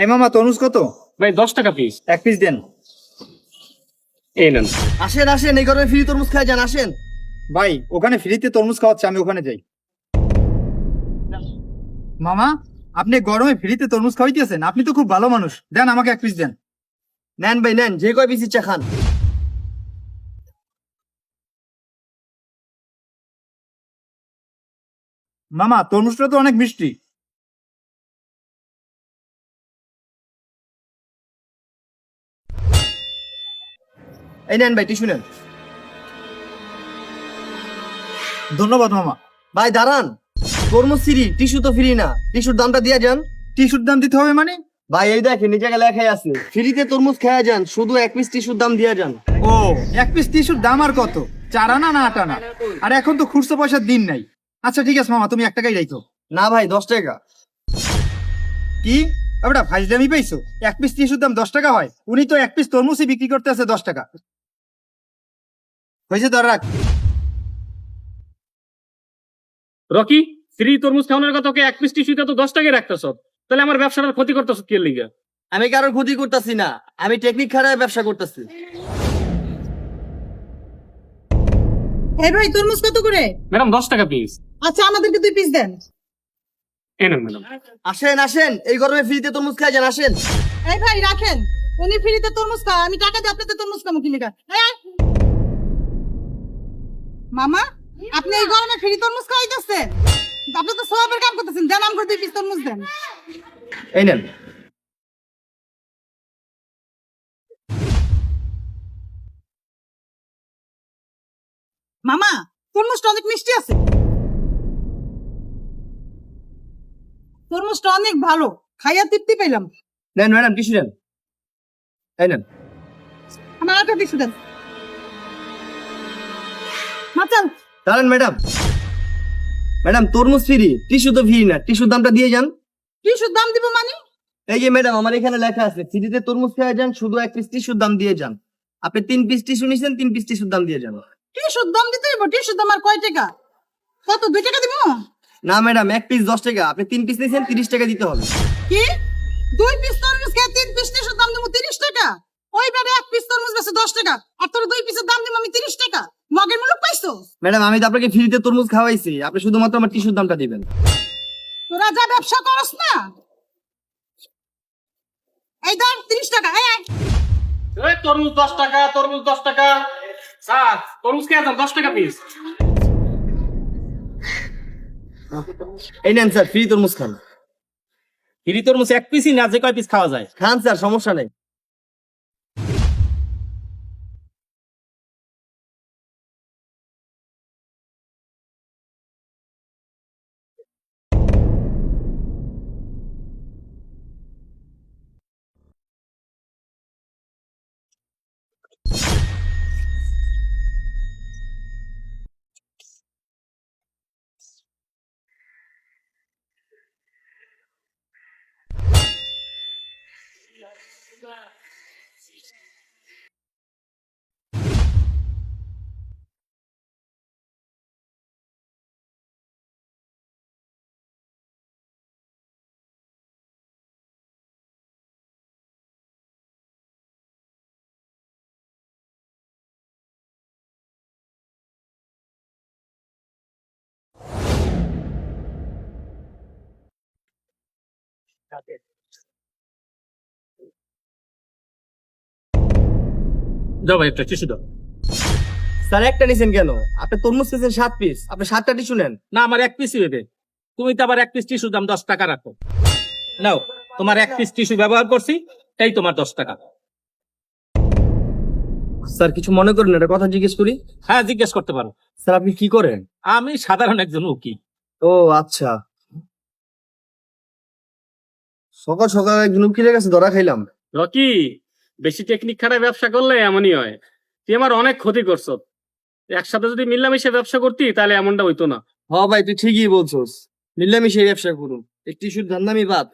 এই মামা তরমুজ কত? ভাই দশ টাকা পিস এক পিস দেন। এই নেন। আসেন আসেন এই গরমে ফ্রি তরমুজ খাই যান আসেন। ভাই ওখানে ফ্রিতে তরমুজ খাওয়াচ্ছে আমি ওখানে যাই। মামা আপনি গরমে ফ্রিতে তরমুজ খাওয়াইতেছেন আপনি তো খুব ভালো মানুষ। দেন আমাকে এক পিস দেন। নেন ভাই নেন যে কয় পিস ইচ্ছা খান। মামা তরমুজটা তো অনেক মিষ্টি। এই নেন ভাই টিস্যু নেন। ধন্যবাদ মামা। ভাই দাঁড়ান। টিস্যু তো ফ্রি না। টিস্যুর দামটা দিয়ে যান। টিস্যুর দাম দিতে হবে মানে? ভাই এই দেখেন নিচে লেখাই আছে। ফ্রিতে তরমুজ খেয়ে যান শুধু এক পিস টিস্যুর দাম দিয়ে যান। ও এক পিস টিস্যুর দাম আর কত? চার আনা না আট আনা আর এখন তো খুচরো পয়সার দিন নাই। আচ্ছা ঠিক আছে মামা তুমি এক টাকাই রাখো না ভাই দশ টাকা। কি? ওটা ফাইজলামি পাইছো? এক পিস টিস্যুর দাম দশ টাকা হয়। উনি তো এক পিস তরমুজই বিক্রি করতে আছে দশ টাকা। হয়েছে ধর রাখ রকি ফ্রি তরমুজ খাওয়ানোর কথা তোকে এক পিস টিস্যুতে তো দশ টাকায় রাখতেছ তাহলে আমার ব্যবসাটার ক্ষতি করতেছ কে লিগা? আমি কারোর ক্ষতি করতেছি না। আমি টেকনিক খারাপ ব্যবসা করতেছি। এই ভাই তরমুজ কত করে? ম্যাডাম দশ টাকা পিস আচ্ছা আমাদেরকে দুই পিস দেন। এই নেন ম্যাডাম। আসেন আসেন। এই গরমে ফ্রিতে তরমুজ খেয়ে যান আসেন। এই ভাই রাখেন। উনি ফ্রিতে তরমুজ খায় আমি টাকা দিয়ে আপনাদের তরমুজ খাব কি লেখা মামা আপনি এই গরমে ফ্রি তরমুজ খাওয়াইতেছেন? আপনি তো সবের কাম করতেছেন দেন আমাকে দুই পিস তরমুজ দেন। এই নেন। মামা তরমুজটা অনেক মিষ্টি আছে। তরমুজটা অনেক ভালো খাইয়া তৃপ্তি পেলাম নেন ম্যাডাম টিস্যু নেন। এই নেন। আমার একটা টিস্যু দেন। দাঁড়ান ম্যাডাম। ম্যাডাম তরমুজ ফ্রি টিস্যু তো ফ্রি না। টিস্যুর দামটা দিয়ে যান। টিস্যুর দাম দিব মানে? এই যে ম্যাডাম আমার এখানে লেখা আছে ফ্রিতে তরমুজ খেয়ে যান শুধু এক পিস টিস্যুর দাম দিয়ে যান। আপনি তিন পিস টিস্যু নিছেন তিন পিস টিস্যুর দাম দিয়ে যান। টিস্যুর দাম দিতে হইব? টিস্যুর দাম আর কয় টাকা? কত দুই টাকা দিব? না ম্যাডাম এক পিস দশ টাকা। আপনি তিন পিস নিছেন তিরিশ টাকা দিতে হবে। কি? দুই পিস তরমুজ খেয়ে তিন পিস টিস্যুর দাম দিব তিরিশ টাকা? ওই বারে এক পিস তরমুজ বেছে দশ টাকা। আর তোর দুই পিসের দাম দিব আমি তিরিশ টাকা? মগের মূল্য পাইছো? ম্যাডাম আমি তো আপনাকে ফ্রিতে তরমুজ খাওয়াইছি। আপনি শুধুমাত্র আমার টিস্যুর দামটা দিবেন। তোরা যা ব্যবসা করস না। এই ধর তিরিশ টাকা এই আয়। এই তরমুজ দশ টাকা তরমুজ দশ টাকা। স্যার তরমুজ খেয়ে যান দশ টাকা পিস এই নেন স্যার ফ্রি তরমুজ খান। ফ্রি তরমুজ এক পিসই না যে কয় পিস খাওয়া যায়? খান স্যার সমস্যা নেই। 立て দাও ভাই একটা টিস্যু দাও। স্যার একটা নিছেন কেন? আপনি তরমুজ খেয়েছেন সাত পিস আপনি সাতটা টিস্যু নেন। না আমার এক পিসই তুমি তো আবার এক পিস টিস্যুর দাম দশ টাকা রাখো। নাও তোমার এক পিস টিস্যু ব্যবহার করছি এই তোমার দশ টাকা। স্যার কিছু মনে করেন একটা কথা জিজ্ঞেস করি? হ্যাঁ জিজ্ঞেস করতে পারো। স্যার আপনি কি করেন? আমি সাধারণ একজন উকিল। ও আচ্ছা। সকাল সকাল একজন উকিলের কাছে ধরা খাইলাম। রকি বেশি টেকনিক খাটায় ব্যবসা করলে এমনই হয়। তুই আমার অনেক ক্ষতি করছ। একসাথে যদি মিল্লামিশে ব্যবসা করতি, তাহলে এমনটা হইতো না। হ ভাই, তুই ঠিকই বলছস। মিল্লামিশে ব্যবসা করুন। একটি শুধু ধান্দামি বাদ।